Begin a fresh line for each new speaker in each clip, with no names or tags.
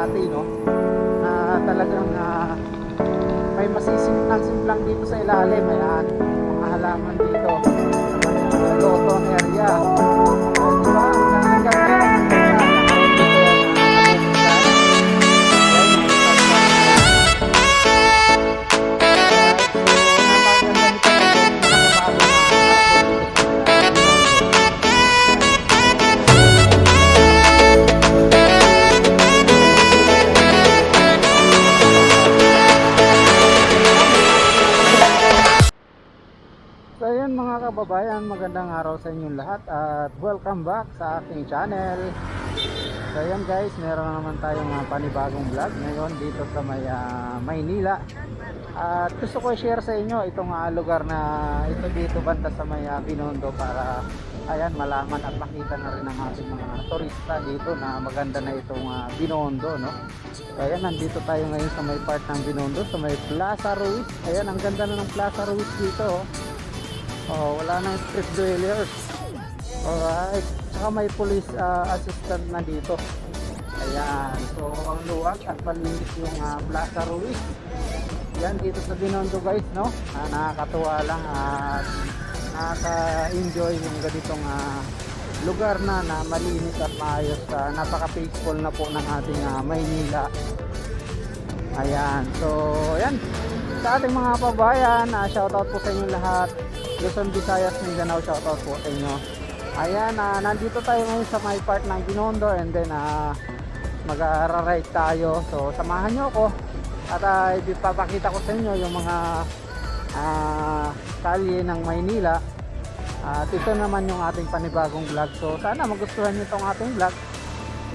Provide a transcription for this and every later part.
dati, no? Na talagang ah, may masisimplang-simplang dito sa ilalim. Ayan, mga halaman dito sa may ah, Loton area. Kababayan, magandang araw sa inyong lahat at welcome back sa aking channel. So yun guys, meron na naman tayong uh, panibagong vlog ngayon dito sa may ah, Maynila. At gusto ko i-share sa inyo itong ah, lugar na ito dito banda sa may ah, Binondo para ayan malaman at makita na rin ng ating mga turista dito na maganda na itong ah, Binondo no. So ayan, nandito tayo ngayon sa may part ng Binondo, sa may Plaza Ruiz. Ayan, ang ganda na ng Plaza Ruiz dito oh. Oh, wala nang street dwellers. Alright. Tsaka may police ah, assistant na dito. Ayan. So, ang luwag at panlinis yung ah, Plaza Ruiz. Yan dito sa Binondo guys, no? Ah, nakakatuwa lang at nakaka-enjoy yung ganitong ah, lugar na na malinis at maayos. Ah, napaka-peaceful na po ng ating ah, Maynila. Ayan. So, ayan. Sa ating mga kababayan, uh, shoutout po sa inyo lahat. Luzon, Visayas, Mindanao, shoutout po sa inyo. Ayan, ah, nandito tayo ngayon sa my part ng Binondo and then uh, mag-ride tayo. So, samahan nyo ako at uh, ipapakita ko sa inyo yung mga ah, kalye ng Maynila. At ito naman yung ating panibagong vlog. So, sana magustuhan nyo itong ating vlog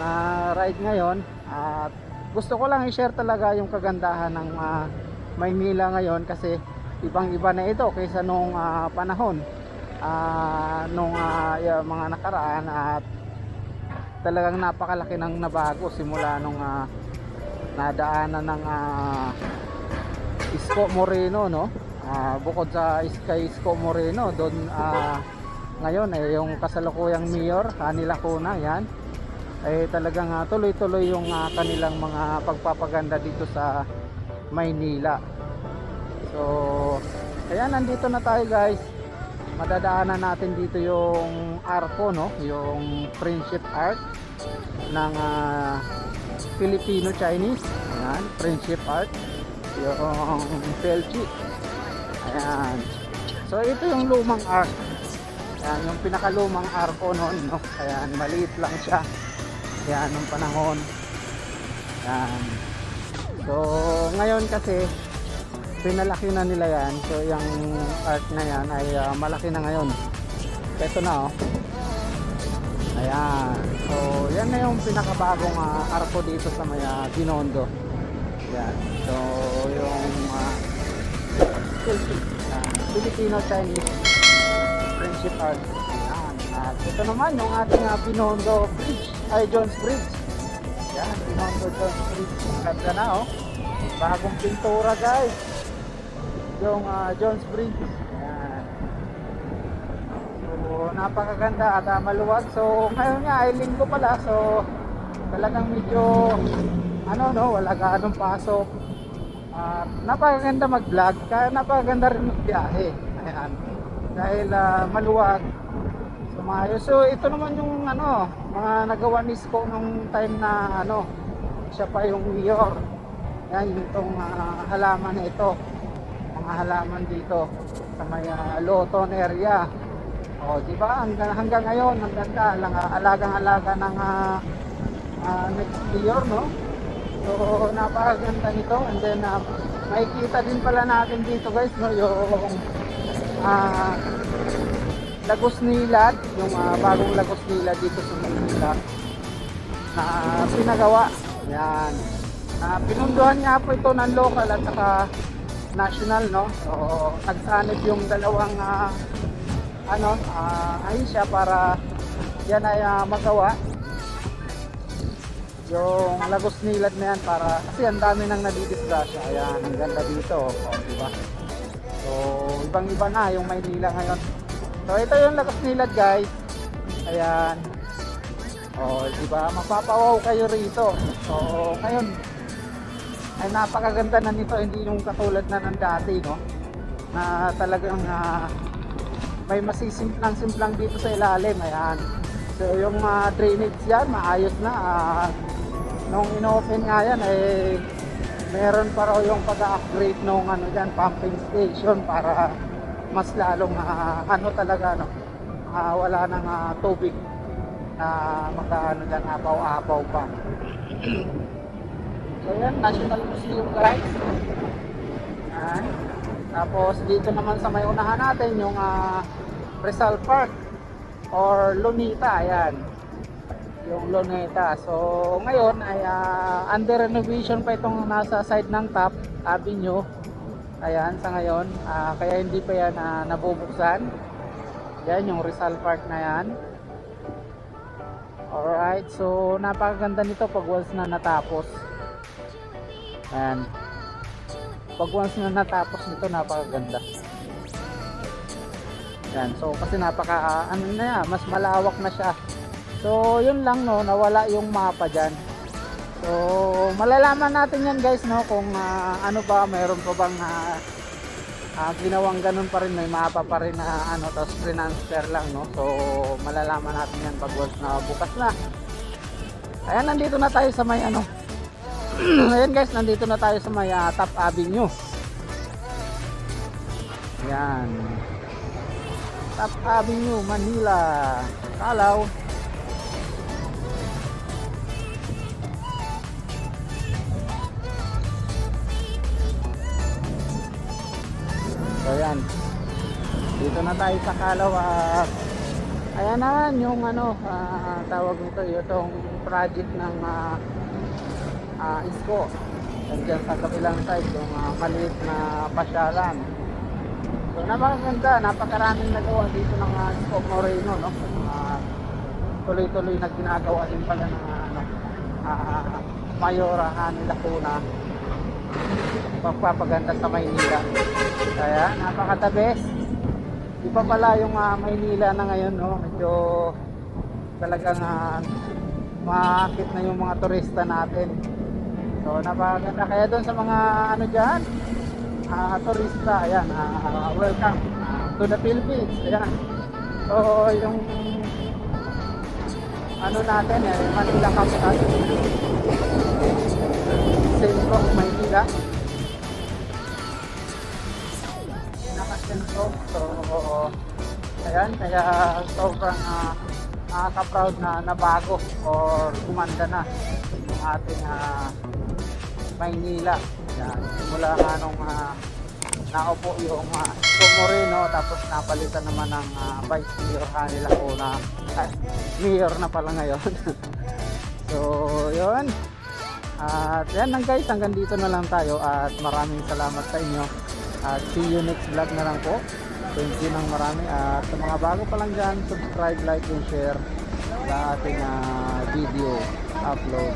na ride ngayon. At gusto ko lang i-share talaga yung kagandahan ng ah, Maynila ngayon kasi ibang iba na ito kaysa nung ah, panahon. Ah, nung ah, y- mga nakaraan at talagang napakalaki ng nabago simula nung ah, nadaanan ng ah, Isko Moreno no? Ah, bukod sa Sky Isko Moreno doon ah, ngayon eh yung kasalukuyang mayor kanila kuna yan. Eh talagang tuloy-tuloy yung ah, kanilang mga pagpapaganda dito sa Maynila. So, ayan nandito na tayo guys. Madadaanan natin dito yung arco no, yung friendship arc ng ah, Filipino Chinese. Ayan, friendship arc. Yung Pelchi. Ayan. So ito yung lumang arc. Ayan, yung pinakalumang arco noon, no? Ayan, maliit lang siya. Ayan, nung panahon. Ayan. So, ngayon kasi, pinalaki na nila yan. So, yung arc na yan ay ah, malaki na ngayon. Ito na, oh. Ayan. So, yan na yung pinakabagong ah, arco dito sa may ah, Binondo. Ayan. So, yung uh, Filipino-Chinese friendship arc. Ayan. At ito naman yung ating uh, Binondo Bridge, ay Jones Bridge. Yan, Binondo Jones Bridge. Ganda na oh. Bagong pintura guys. Yung ah, Jones Bridge. Yan. So, napakaganda at ah, maluwag. So, ngayon nga ay linggo pala. So, talagang medyo ano no, wala ganong pasok. At napakaganda mag-vlog, kaya napakaganda rin magbiyahe. Ayan. Dahil ah, maluwag, sumayo. So ito naman yung ano, mga nagawa ni Isko nung time na ano, siya pa yung mayor. Yan itong ah, halaman na ito. Mga halaman dito sa may ah, Loton area. O, di ba? Hanggang, hanggang ngayon, ang ganda, lang, ah, alagang-alaga ng ah, ah, next mayor, no? So, napakaganda nito. And then, uh, makikita din pala natin dito guys, no, yung ah Lagos Nilad, yung ah, bagong Lagos Nilad dito sa Manila na pinagawa. Yan. Na pinunduhan nga po ito ng local at saka national, no? So, nagsanib yung dalawang ah, ano, ah, ahensya para yan ay ah, magawa yung Lagos Nilad na para kasi ang dami nang nadidisgrasya ayan ang ganda dito oh, di ba so ibang iba na yung Maynila ngayon so ito yung Lagos Nilad guys ayan O, di ba? Mapapawaw kayo rito. So, ngayon, ay napakaganda na nito. Hindi yung katulad na ng dati, no? Na talagang ah, may masisimplang-simplang dito sa ilalim. Ayan. So, yung ah, drainage yan, maayos na. Ah, nung inopen nga yan, eh, meron pa raw yung pag-upgrade nung ano dyan, pumping station para mas lalong ah, ano talaga, no? Ah, wala nang ah, tubig na magkaano dyan, apaw-apaw pa. So yan, National Museum guys. Yan. Tapos dito naman sa may unahan natin yung ah, Rizal Park or Lunita, ayan. Yung Luneta. So ngayon ay ah, under renovation pa itong nasa side ng Top Avenue. Ayan, sa ngayon. Ah, kaya hindi pa yan ah, nabubuksan. Yan, yung Rizal Park na yan. Alright, so napakaganda nito pag once na natapos. Ayan. Pag once na natapos nito, napakaganda. Yan, so kasi napaka, ah, ano na yan, mas malawak na siya. So, yun lang no, nawala yung mapa dyan. So, malalaman natin yan guys no, kung ah, ano ba, mayroon pa bang ah, ah, ginawang ganun pa rin, may mapa pa rin na ano, tapos transfer lang no. So, malalaman natin yan pag once na bukas na. Ayan, nandito na tayo sa may ano. Ayan guys, nandito na tayo sa may ah, Top Avenue. Ayan. Top Avenue, Manila. Kalaw. So ayan. Dito na tayo sa Kalaw at ayan na yung ano ah, tawag nito itong project ng uh, ISCO. Nandiyan sa kabilang side yung ah, maliit na pasyalan. So napakaganda, napakaraming nagawa dito ng uh, ISCO Moreno no. Ah, tuloy-tuloy na ginagawa din pala ng ano uh, Mayora Hani Lacuna pagpapaganda sa Maynila. Kaya napaka-the best. Iba pala yung ah, Maynila na ngayon, no? Medyo talagang uh, makakit na yung mga turista natin. So napakaganda. Kaya doon sa mga ano dyan, ah, turista, ayan, ah, welcome to the Philippines. Ayan. So yung ano natin, eh, Manila Capital. Sentro, Maynila. Nakasentro. So, ayan, kaya sobrang uh, nakaka-proud na nabago or gumanda na yung ating uh, Maynila. Yan. Simula nga nung uh, naupo yung uh, Moreno tapos napalitan naman ng uh, Vice Mayor kanila ko na uh, Mayor na pala ngayon. so, yun. At yan lang guys, hanggang dito na lang tayo at maraming salamat sa inyo. At see you next vlog na lang po. Thank you ng marami. At sa mga bago pa lang dyan, subscribe, like, and share sa ating ah, video upload.